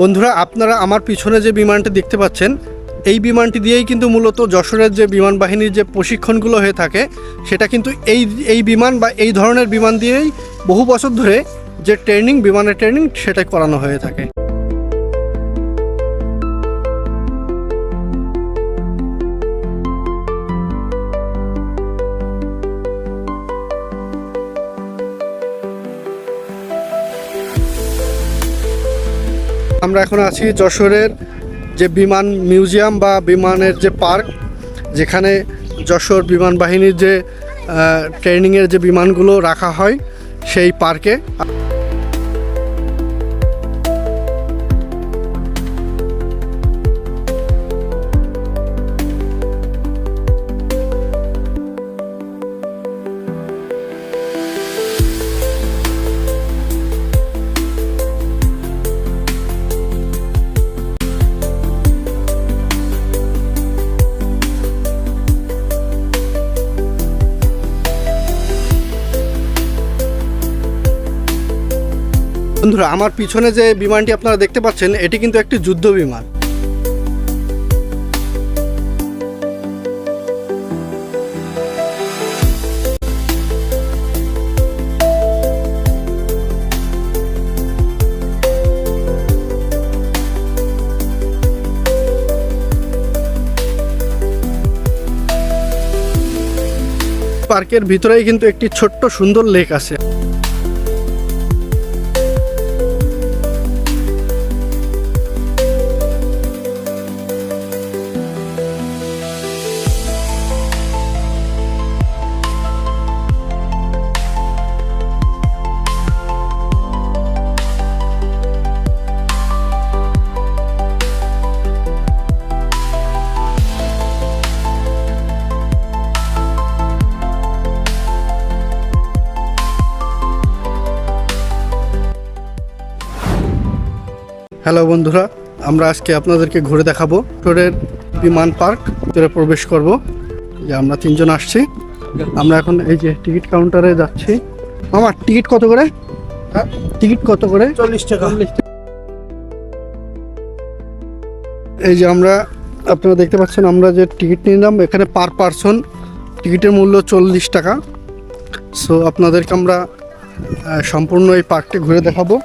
বন্ধুরা, আপনারা আমার পিছনে যে বিমানটি দেখতে পাচ্ছেন, এই বিমানটি দিয়েই কিন্তু মূলত যশোরের যে বিমান বাহিনীর যে প্রশিক্ষণগুলো হয়ে থাকে, সেটা কিন্তু এই এই বিমান বা এই ধরনের বিমান দিয়েই বহু বছর ধরে যে ট্রেনিং, বিমানের ট্রেনিং সেটা করানো হয়ে থাকে। আমরা এখন আছি যশোরের যে বিমান মিউজিয়াম বা বিমানের যে পার্ক, যেখানে যশোর বিমান বাহিনীর যে ট্রেনিংয়ের যে বিমানগুলো রাখা হয় সেই পার্কে। বন্ধুরা, আমার পিছনে যে বিমানটি আপনারা দেখতে পাচ্ছেন, এটি কিন্তু একটি যুদ্ধ বিমান। পার্কের ভিতরেই কিন্তু একটি ছোট্ট সুন্দর লেক আছে। হ্যালো বন্ধুরা আমরা আজকে আপনাদেরকে ঘুরে দেখাবো টোরের বিমান পার্ক ভিতরে প্রবেশ করব। যে আমরা তিনজন আসছি। আমরা এখন এই যে টিকিট কাউন্টারে যাচ্ছি। আমার টিকিট কত করে? টিকিট কত করে? চল্লিশ টাকা। এই যে আমরা আপনারা দেখতে পাচ্ছেন আমরা যে টিকিট নিলাম এখানে পার পারসন টিকিটের মূল্য চল্লিশ টাকা। সো আপনাদেরকে আমরা সম্পূর্ণ এই পার্কটি ঘুরে দেখাবো।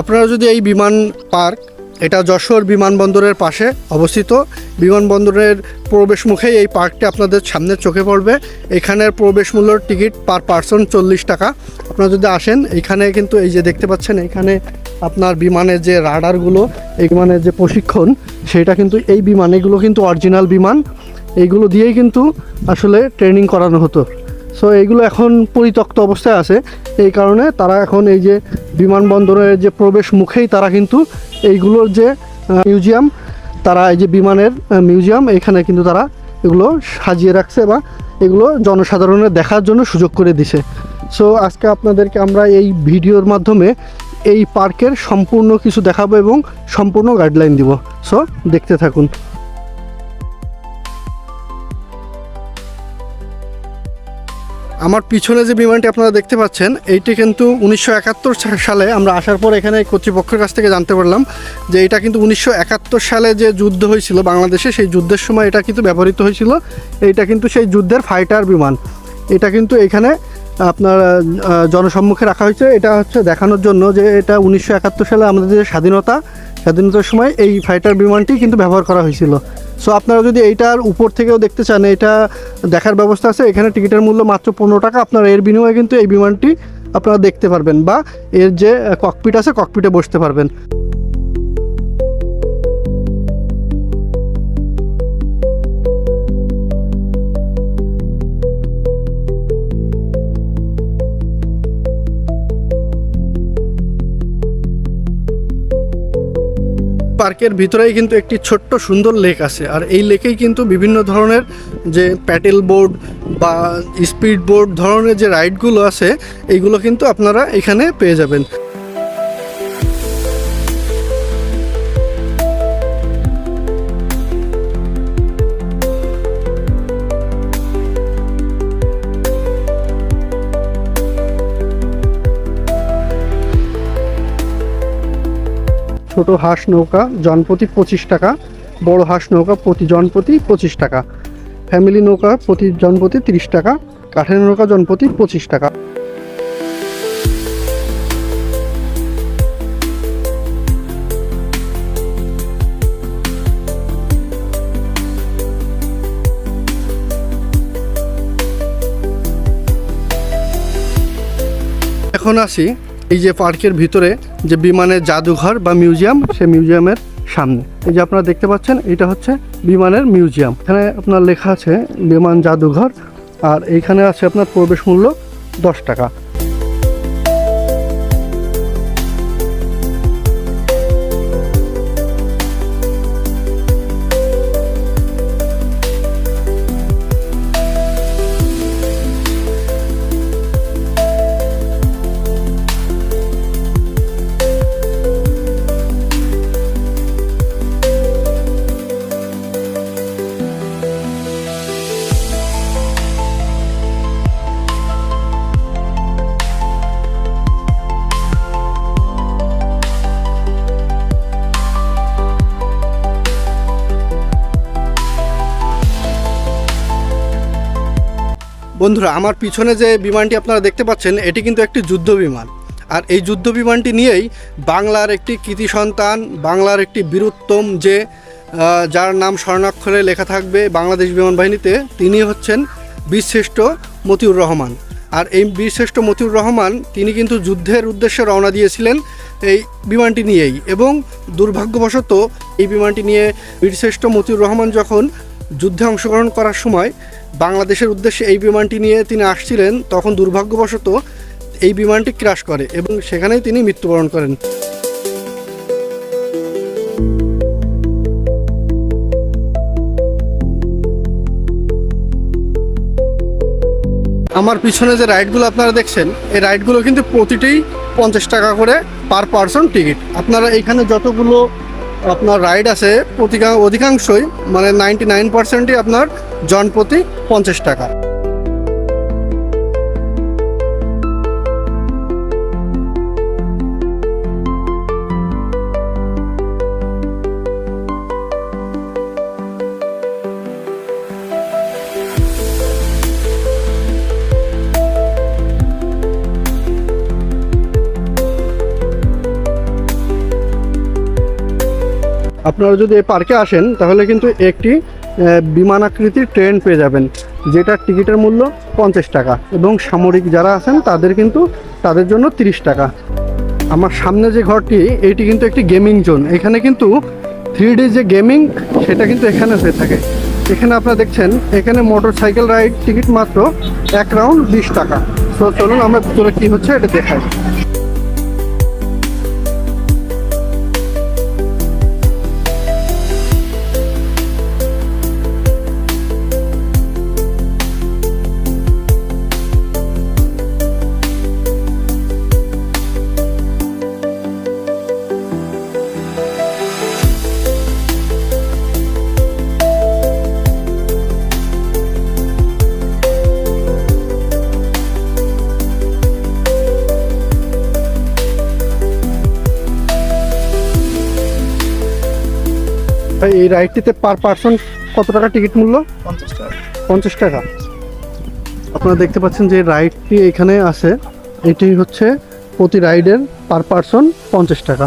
আপনারা যদি এই বিমান পার্ক, এটা যশোর বিমানবন্দরের পাশে অবস্থিত, বিমানবন্দরের প্রবেশ মুখেই এই পার্কটি আপনাদের সামনে চোখে পড়বে। এখানের প্রবেশ মূল্যর টিকিট পার পার্সন চল্লিশ টাকা। আপনারা যদি আসেন, এখানে কিন্তু এই যে দেখতে পাচ্ছেন, এখানে আপনার বিমানের যে রাডারগুলো, এই বিমানের যে প্রশিক্ষণ, সেটা কিন্তু এই বিমান, এগুলো কিন্তু অরিজিনাল বিমান। এইগুলো দিয়েই কিন্তু আসলে ট্রেনিং করানো হতো। সো এইগুলো এখন পরিত্যক্ত অবস্থায় আছে। এই কারণে তারা এখন এই যে বিমানবন্দরের যে প্রবেশ মুখেই তারা কিন্তু এইগুলোর যে মিউজিয়াম, তারা এই যে বিমানের মিউজিয়াম, এখানে কিন্তু তারা এগুলো সাজিয়ে রাখছে বা এগুলো জনসাধারণের দেখার জন্য সুযোগ করে দিছে। সো আজকে আপনাদেরকে আমরা এই ভিডিওর মাধ্যমে এই পার্কের সম্পূর্ণ কিছু দেখাবো এবং সম্পূর্ণ গাইডলাইন দিব। সো দেখতে থাকুন। আমার পিছনে যে বিমানটি আপনারা দেখতে পাচ্ছেন, এইটি কিন্তু উনিশশো একাত্তর সালে আমরা আসার পর এখানে কর্তৃপক্ষের কাছ থেকে জানতে পারলাম যে এটা কিন্তু উনিশশো একাত্তর সালে যে যুদ্ধ হয়েছিল বাংলাদেশে, সেই যুদ্ধের সময় এটা কিন্তু ব্যবহৃত হয়েছিল। এইটা কিন্তু সেই যুদ্ধের ফাইটার বিমান। এটা কিন্তু এখানে আপনার জনসম্মুখে রাখা হয়েছে। এটা হচ্ছে দেখানোর জন্য যে এটা উনিশশো একাত্তর সালে আমাদের যে স্বাধীনতা স্বাধীনতার সময় এই ফাইটার বিমানটি কিন্তু ব্যবহার করা হয়েছিল। সো আপনারা যদি এইটার উপর থেকেও দেখতে চান, এটা দেখার ব্যবস্থা আছে। এখানে টিকিটের মূল্য মাত্র পনেরো টাকা। আপনারা এর বিনিময়ে কিন্তু এই বিমানটি আপনারা দেখতে পারবেন বা এর যে ককপিট আছে ককপিটে বসতে পারবেন। পার্কের ভিতরেই কিন্তু একটি ছোট্ট সুন্দর লেক আছে। আর এই লেকেই কিন্তু বিভিন্ন ধরনের যে প্যাটেল বোর্ড বা স্পিড বোর্ড ধরনের যে রাইডগুলো আছে, এইগুলো কিন্তু আপনারা এখানে পেয়ে যাবেন। ছোট হাঁস নৌকা, জনপ্রতি পঁচিশ টাকা, বড় হাঁস নৌকা প্রতি জনপ্রতি পঁচিশ টাকা। ফ্যামিলি নৌকা প্রতি জনপ্রতি তিরিশ টাকা, কাঠের নৌকা জনপ্রতি পঁচিশ টাকা। এখন আসি এই যে পার্কের ভিতরে যে বিমানের জাদুঘর বা মিউজিয়াম, সে মিউজিয়ামের সামনে। এই যে আপনারা দেখতে পাচ্ছেন, এটা হচ্ছে বিমানের মিউজিয়াম। এখানে আপনার লেখা আছে, বিমান জাদুঘর, আর এইখানে আছে আপনার প্রবেশ মূল্য দশ টাকা। বন্ধুরা, আমার পিছনে যে বিমানটি আপনারা দেখতে পাচ্ছেন, এটি কিন্তু একটি যুদ্ধ বিমান। আর এই যুদ্ধ বিমানটি নিয়েই বাংলার একটি কৃতি সন্তান, বাংলার একটি বীরুত্তম যে যার নাম স্বর্ণাক্ষরে লেখা থাকবে বাংলাদেশ বিমান বাহিনীতে, তিনি হচ্ছেন বীরশ্রেষ্ঠ মতিউর রহমান। আর এই বীরশ্রেষ্ঠ মতিউর রহমান, তিনি কিন্তু যুদ্ধের উদ্দেশ্যে রওনা দিয়েছিলেন এই বিমানটি নিয়েই। এবং দুর্ভাগ্যবশত, এই বিমানটি নিয়ে বীরশ্রেষ্ঠ মতিউর রহমান যখন যুদ্ধে অংশগ্রহণ করার সময় বাংলাদেশের উদ্দেশ্যে এই বিমানটি নিয়ে তিনি আসছিলেন, তখন দুর্ভাগ্যবশত এই বিমানটি ক্রাশ করে এবং সেখানেই তিনি মৃত্যুবরণ করেন। আমার পিছনে যে রাইডগুলো আপনারা দেখছেন, এই রাইডগুলো কিন্তু প্রতিটিই পঞ্চাশ টাকা করে পার পারসন টিকিট। আপনারা এখানে যতগুলো আপনার রাইড আছে অধিকাংশই মানে নাইনটি নাইন পার্সেন্টই আপনার জনপ্রতি পঞ্চাশ টাকা। আপনারা যদি এই পার্কে আসেন তাহলে কিন্তু একটি আহ, বিমানাকৃতির ট্রেন পেয়ে যাবেন যেটার টিকিটের মূল্য পঞ্চাশ টাকা এবং সামরিক যারা আছেন তাদের কিন্তু তাদের জন্য তিরিশ টাকা। আমার সামনে যে ঘরটি এটি কিন্তু একটি গেমিং জোন এখানে কিন্তু থ্রি যে গেমিং সেটা কিন্তু এখানে হয়ে থাকে। এখানে আপনারা দেখছেন এখানে মোটর সাইকেল রাইড টিকিট মাত্র এক রাউন্ড বিশ টাকা। তো চলুন আমরা ভিতরে কী হচ্ছে এটা দেখাই। ভাই, এই রাইডটিতে পার পার্সন কত টাকা টিকিট মূল্য? পঞ্চাশ টাকা। পঞ্চাশ টাকা। আপনারা দেখতে পাচ্ছেন যে রাইডটি এখানে আছে। এটি হচ্ছে প্রতি রাইডের পার পার্সন পঞ্চাশ টাকা।